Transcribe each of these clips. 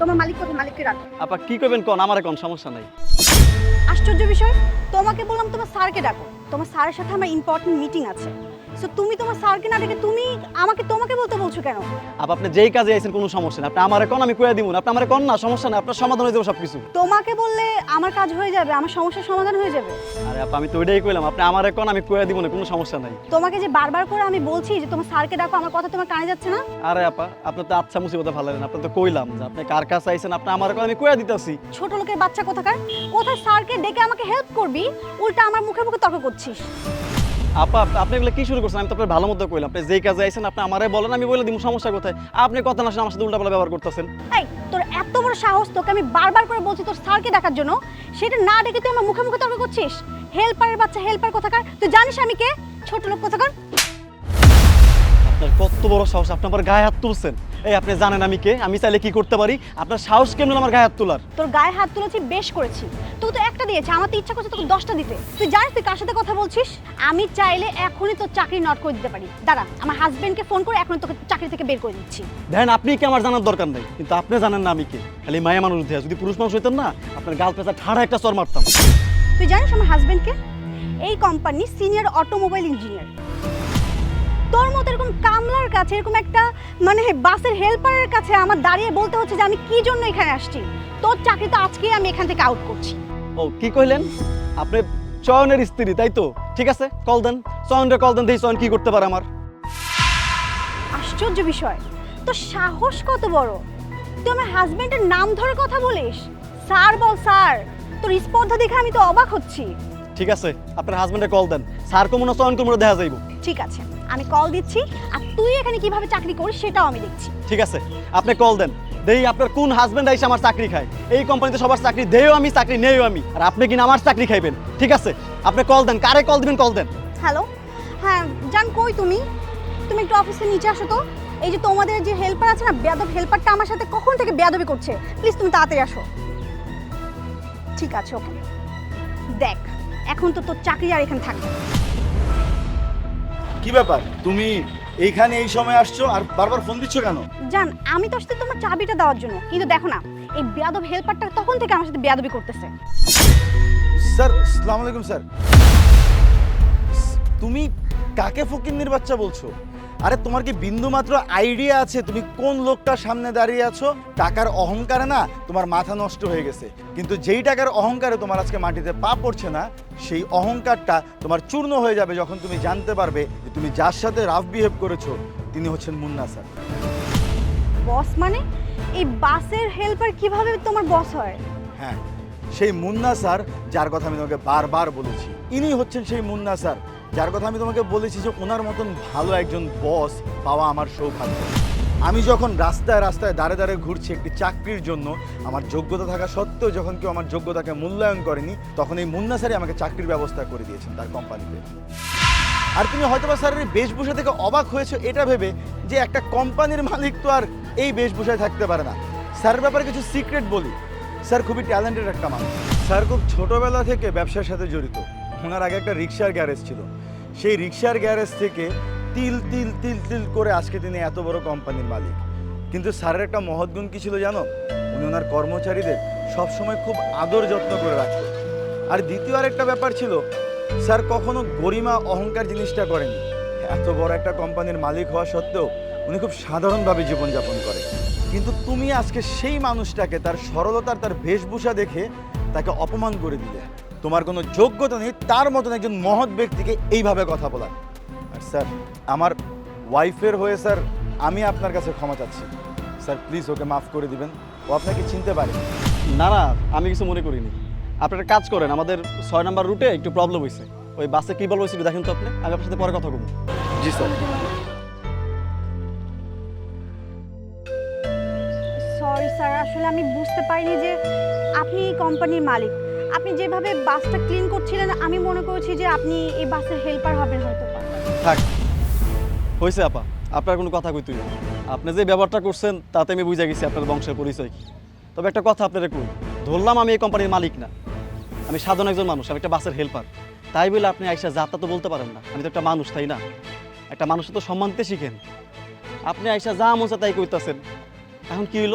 তোমার মালিক কোথায় মালিককে ডাকো আপা কি করবেন কোন? আমার কোন? সমস্যা নাই। আশ্চর্য বিষয় তোমাকে বললাম তোমার স্যারকে ডাকো। তোমার স্যারের সাথে আমার ইম্পর্টেন্ট মিটিং আছে। সো তুমি তোমার স্যারকে না ডেকে তুমি আমাকে তোমাকে বলতে বলছো কেন? আপা আপনি যেই কাজে আইছেন কোনো সমস্যা নেই। আপনি আমার কোন আমি কইয়া দিব আপনি আমার কোন না সমস্যা নাই। আপনার সমাধান হয়ে যাবে সবকিছু। তোমাকে বললে আমার কাজ হয়ে যাবে আমার সমস্যার সমাধান হয়ে যাবে। আরে আপা আমি তো ওইটাই কইলাম। আপনি আমার কোন আমি কইয়া না কোনো সমস্যা নাই। তোমাকে যে বারবার করে আমি বলছি যে তোমার স্যারকে ডাকো আমার কথা তোমার কানে যাচ্ছে না? আরে আপা আপনি তো আচ্ছা মুসিবতে ভালো লাগেন আপনি তো কইলাম যে আপনি কার কাছে আইছেন আপনি আমার কোন আমি কইয়া দিতেছি। ছোট লোকের বাচ্চা কোথাকার? কোথায় স্যারকে ডেকে আমাকে হেল্প করবি? উল্টা আমার মুখে মুখে তর্ক করছিস। আপা আপনি এগুলো কি শুরু করছেন? আমি তো আপনার ভালো মতো কইলাম। আপনি যেই কাজে আইছেন আপনি আমারে বলেন আমি বলে দিব সমস্যা কোথায়? আপনি কথা না শুনে আমার সাথে উল্টাপাল্টা ব্যবহার করতেছেন। এই তোর এত বড় সাহস তোকে আমি বারবার করে বলছি তোর স্যারকে ডাকার জন্য সেটা না ডেকে তুই আমার মুখে মুখে তর্ক করছিস? হেল্পারের বাচ্চা হেল্পার কোথাকার? তুই জানিস আমি কে? ছোট লোক কোথাকার? কত বড় সাহস আপনি আমার গায়ে হাত তুলছেন। এই আপনি জানেন আমি কে আমি চাইলে কি করতে পারি? আপনার সাহস কেমন আমার গায়ে হাত তোলার? তোর গায়ে হাত তুলেছি বেশ করেছি। তোকে তো একটা দিয়েছে আমার তো ইচ্ছা করছে তোকে দশটা দিতে। তুই জানিস তুই কার সাথে কথা বলছিস? আমি চাইলে এখনই তোর চাকরি নট করে দিতে পারি। দাঁড়া আমার হাজবেন্ডকে ফোন করে এখনই তোকে চাকরি থেকে বের করে দিচ্ছি। দেখেন আপনি কি আমার জানার দরকার নেই কিন্তু আপনি জানেন না আমি কে। খালি মায়া মানুষ দিয়ে যদি পুরুষ মানুষ হইতেন না আপনার গাল পেঁচা ঠাড়া একটা চর মারতাম। তুই জানিস আমার হাজবেন্ডকে এই কোম্পানি সিনিয়র অটোমোবাইল ইঞ্জিনিয়ার তোর মতো এরকম কামলার কাছে এরকম একটা মানে বাসের হেল্পারের কাছে আমার দাঁড়িয়ে বলতে হচ্ছে যে আমি কি জন্য এখানে আসছি? তোর চাকরি তো আজকেই আমি এখান থেকে আউট করছি। ও কি কইলেন? আপনি চয়নের স্ত্রী তাই তো? ঠিক আছে কল দেন। চয়নরে কল দেন দেখি চয়ন কি করতে পারে আমার। আশ্চর্য বিষয়। তোর সাহস কত বড়? তুই আমার হাজবেন্ডের নাম ধরে কথা বলিস? স্যার বল স্যার তোর স্পর্ধা দেখে আমি তো অবাক হচ্ছি। ঠিক আছে আপনার হাজবেন্ডে কল দেন। স্যার কমনো চয়ন কমনো দেখা যাইব। ঠিক আছে আমি কল দিচ্ছি আর তুই এখানে কীভাবে চাকরি করিস সেটাও আমি দেখছি। ঠিক আছে আপনি কল দেন। দেই আপনার কোন হাজবেন্ড আইসে আমার চাকরি খায়। এই কোম্পানিতে সবার চাকরি দেও আমি চাকরি নেও আমি আর আপনি কিনা আমার চাকরি খাইবেন। ঠিক আছে আপনি কল দেন কারে কল দিবেন কল দেন। হ্যালো হ্যাঁ জান কই তুমি? তুমি একটু অফিসের নিচে আসো তো। এই যে তোমাদের যে হেল্পার আছে না বেয়াদব হেল্পারটা আমার সাথে কখন থেকে বেয়াদবি করছে? প্লিজ তুমি তাড়াতাড়ি আসো। ঠিক আছে ওকে দেখ এখন তো তোর চাকরি আর এখানে থাকবে কি ব্যাপার? তুমি এইখানে এই সময় আসছো আর বারবার ফোন দিচ্ছ কেন? জান আমি তো আসতে তোমার চাবিটা দেওয়ার জন্য। কিন্তু দেখো না এই বেয়াদব হেল্পারটা তখন থেকে আমার সাথে বেয়াদবি করতেছে। স্যার আসসালামু আলাইকুম স্যার। তুমি কাকে ফকিন্নির বাচ্চা বলছো? আরে তোমার কি বিন্দু মাত্র আইডিয়া আছে? তুমি কোন লোকটার সামনে দাঁড়িয়ে আছো? টাকার অহংকারে না তোমার মাথা নষ্ট হয়ে গেছে। কিন্তু যেই টাকার অহংকারে তোমার আজকে মাটিতে পা পড়ছে না সেই অহংকারটা তোমার চূর্ণ হয়ে যাবে যখন তুমি জানতে পারবে যে তুমি যার সাথে রাফ বিহেভ করেছ তিনি হচ্ছেন মুন্না স্যার। বস মানে? এই বাসের হেল্পার কীভাবে তোমার বস হয়? হ্যাঁ সেই মুন্না স্যার যার কথা আমি তোমাকে বারবার বলেছি ইনি হচ্ছেন সেই মুন্না স্যার। যার কথা আমি তোমাকে বলেছি যে ওনার মতন ভালো একজন বস পাওয়া আমার সৌভাগ্য। আমি যখন রাস্তায় রাস্তায় দাঁড়ে দাঁড়ে ঘুরছি একটি চাকরির জন্য, আমার যোগ্যতা থাকা সত্ত্বেও যখন কেউ আমার যোগ্যতাকে মূল্যায়ন করেনি, তখন এই মুন্না স্যারই আমাকে চাকরির ব্যবস্থা করে দিয়েছেন তার কোম্পানিতে। আর তুমি হয়তোবা স্যারের বেশভূষা থেকে অবাক হয়েছো এটা ভেবে যে একটা কোম্পানির মালিক তো আর এই বেশভূষায় থাকতে পারে না। স্যারের ব্যাপারে কিছু সিক্রেট বলি। স্যার খুবই ট্যালেন্টেড একটা মানুষ। স্যার খুব ছোটবেলা থেকে ব্যবসার সাথে জড়িত। ওনার আগে একটা রিক্সার গ্যারেজ ছিল। সেই রিক্সার গ্যারেজ থেকে তিল তিল তিল তিল করে আজকে তিনি এত বড় কোম্পানির মালিক। কিন্তু স্যারের একটা মহৎ গুণ কি ছিল জানো? উনি ওনার কর্মচারীদের সবসময় খুব আদর যত্ন করে রাখতেন। আর দ্বিতীয় আরেকটা ব্যাপার ছিল, স্যার কখনো গরিমা অহংকার জিনিসটা করেনি। এত বড় একটা কোম্পানির মালিক হওয়া সত্ত্বেও উনি খুব সাধারণভাবে জীবনযাপন করে কিন্তু তুমি আজকে সেই মানুষটাকে তার সরলতার, তার বেশভূষা দেখে তাকে অপমান করে দিলে। তোমার কোনো যোগ্যতা নেই তার মতন একজন মহৎ ব্যক্তিকে এইভাবে কথা বলার। আর স্যার আমার ওয়াইফের হয়ে স্যার আমি আপনার কাছে ক্ষমা চাচ্ছি। স্যার প্লিজ ওকে মাফ করে দিবেন। ও আপনাকে চিনতে পারে। না না আমি কিছু মনে করিনি। আপনি একটা কাজ করেন আমাদের ছয় নাম্বার রুটে একটু প্রবলেম হয়েছে ওই বাসে কী বলব সেটা দেখেন তো আপনি আমি আপনার সাথে পরে কথা বলব। জি স্যার। সরি স্যার আসলে আমি বুঝতে পারিনি যে আপনি এই কোম্পানির মালিক। আপনি যেভাবে বাসটা ক্লিন করছিলেন, আমি মনে করেছি যে আপনি এই বাসের হেল্পার হবেন হয়তো থাক। হয়েছে আপা, আপনার কোনো কথা কই তুই। আপনি যে ব্যবহারটা করছেন, তাতে আমি বুঝে গেছি আপনার বংশের পরিচয় কি। তবে একটা কথা আপনার কই, ধরলাম আমি এই কোম্পানির মালিক না। আমি সাধারণ একজন মানুষ, আমি একটা বাসের হেল্পার তাই বলে আপনি আইসা যাত্রা তো বলতে পারেন না। আমি তো একটা মানুষ, তাই না? একটা মানুষের তো সম্মানতে শিখেন। আপনি আইসা যা মন চায় তাই কইতাছেন। এখন কি হইল?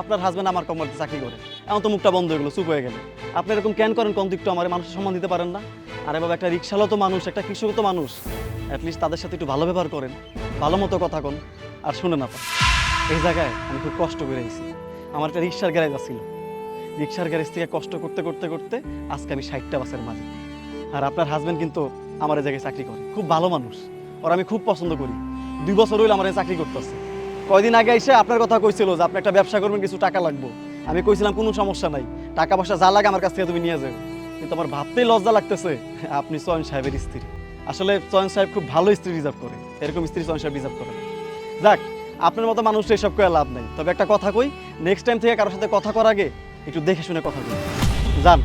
আপনার হাজব্যান্ড আমার কোম্পানিতে চাকরি করে। এখন তো মুখটা বন্ধ হয়ে গেলো, চুপ হয়ে গেল। আপনি এরকম কেন করেন? কোন দিকটা আমার মানুষের সম্মান দিতে পারেন না? আরে বাবা, একটা রিক্সালো তো মানুষ, একটা কৃষক তো মানুষ। অ্যাটলিস্ট তাদের সাথে একটু ভালো ব্যবহার করেন, ভালো মতো কথা কন। আর শুনে না পান এই জায়গায় আমি খুব কষ্ট করে আইছি। আমার একটা রিক্সার গ্যারেজ আছিল। রিক্সার গ্যারেজ থেকে কষ্ট করতে করতে করতে আজকে আমি ষাটটা বাসের মালিক। আর আপনার হাজব্যান্ড কিন্তু আমার এই জায়গায় চাকরি করে, খুব ভালো মানুষ। ওর আমি খুব পছন্দ করি। দুই বছর হইলে আমার চাকরি করতেছে। কয়দিন আগে এসে আপনার কথা কইছিল যে আপনি একটা ব্যবসা করবেন, কিছু টাকা লাগবে। আমি কইছিলাম, কোনো সমস্যা নাই। টাকা পয়সা যা লাগে আমার কাছ থেকে তুমি নিয়ে যাবে কিন্তু আমার ভাবতেই লজ্জা লাগতেছে, আপনি চয়ন সাহেবের স্ত্রী। আসলে চয়ন সাহেব খুব ভালো স্ত্রী রিজার্ভ করে। এরকম স্ত্রী চয়ন সাহেব রিজার্ভ করে যাক, আপনার মতো মানুষ এসব করে লাভ নেই। তবে একটা কথা কই নেক্সট টাইম থেকে কারোর সাথে কথা করার আগে একটু দেখে শুনে কথা বলি। যান।